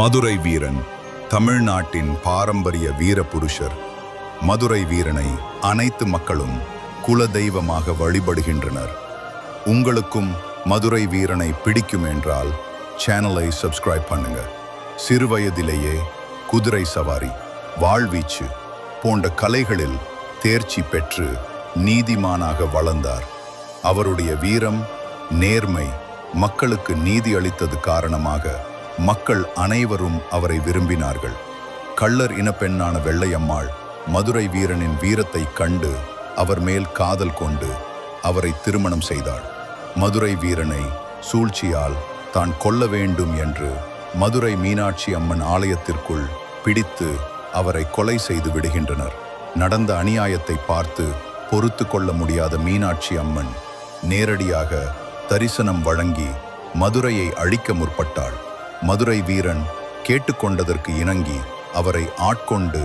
மதுரை வீரன் தமிழ்நாட்டின் பாரம்பரிய வீரபுருஷர் மதுரை வீரனை அனைத்து மக்களும் குல தெய்வமாக வழிபடுகின்றனர். உங்களுக்கும் மதுரை வீரனை பிடிக்கும் என்றால் சேனலை சப்ஸ்கிரைப் பண்ணுங்க. சிறுவயதிலேயே குதிரை சவாரி வாழ்வீச்சு போன்ற கலைகளில் தேர்ச்சி பெற்று நீதிமானாக வளர்ந்தார். அவருடைய வீரம் நேர்மை மக்களுக்கு நீதி அளித்தது காரணமாக மக்கள் அனைவரும் அவரை விரும்பினார்கள். கள்ளர் இனப்பெண்ணான வெள்ளையம்மாள் மதுரை வீரனின் வீரத்தை கண்டு அவர் மேல் காதல் கொண்டு அவரை திருமணம் செய்தாள். மதுரை வீரனை சூழ்ச்சியால் தான் கொல்ல வேண்டும் என்று மதுரை மீனாட்சி அம்மன் ஆலயத்திற்குள் பிடித்து அவரை கொலை செய்து விடுகின்றனர். நடந்த அநியாயத்தை பார்த்து பொறுத்து கொள்ள முடியாத மீனாட்சி அம்மன் நேரடியாக தரிசனம் வழங்கி மதுரையை அழிக்க முற்பட்டாள். மதுரை வீரன் கேட்டுக்கொண்டதற்கு இணங்கி அவரை ஆட்கொண்டு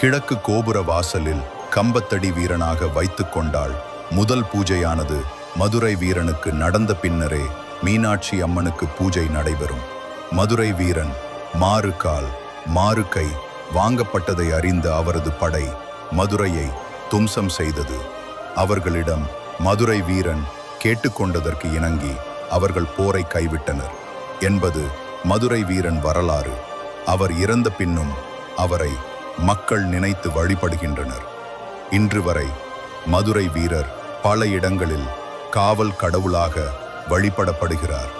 கிழக்கு கோபுர வாசலில் கம்பத்தடி வீரனாக வைத்து கொண்டாள். முதல் பூஜையானது மதுரை வீரனுக்கு நடந்த பின்னரே மீனாட்சி அம்மனுக்கு பூஜை நடைபெறும். மதுரை வீரன் மாறு கால் மாறு கை வாங்கப்பட்டதை அறிந்த அவரது படை மதுரையை தும்சம் செய்தது. அவர்களிடம் மதுரை வீரன் கேட்டுக்கொண்டதற்கு இணங்கி அவர்கள் போரை கைவிட்டனர் என்பது மதுரை வீரன் வரலாறு. அவர் இறந்த பின்னும் அவரை மக்கள் நினைத்து வழிபடுகின்றனர். இன்று வரை மதுரை வீரர் பல இடங்களில் காவல் கடவுளாக வழிபடப்படுகிறார்.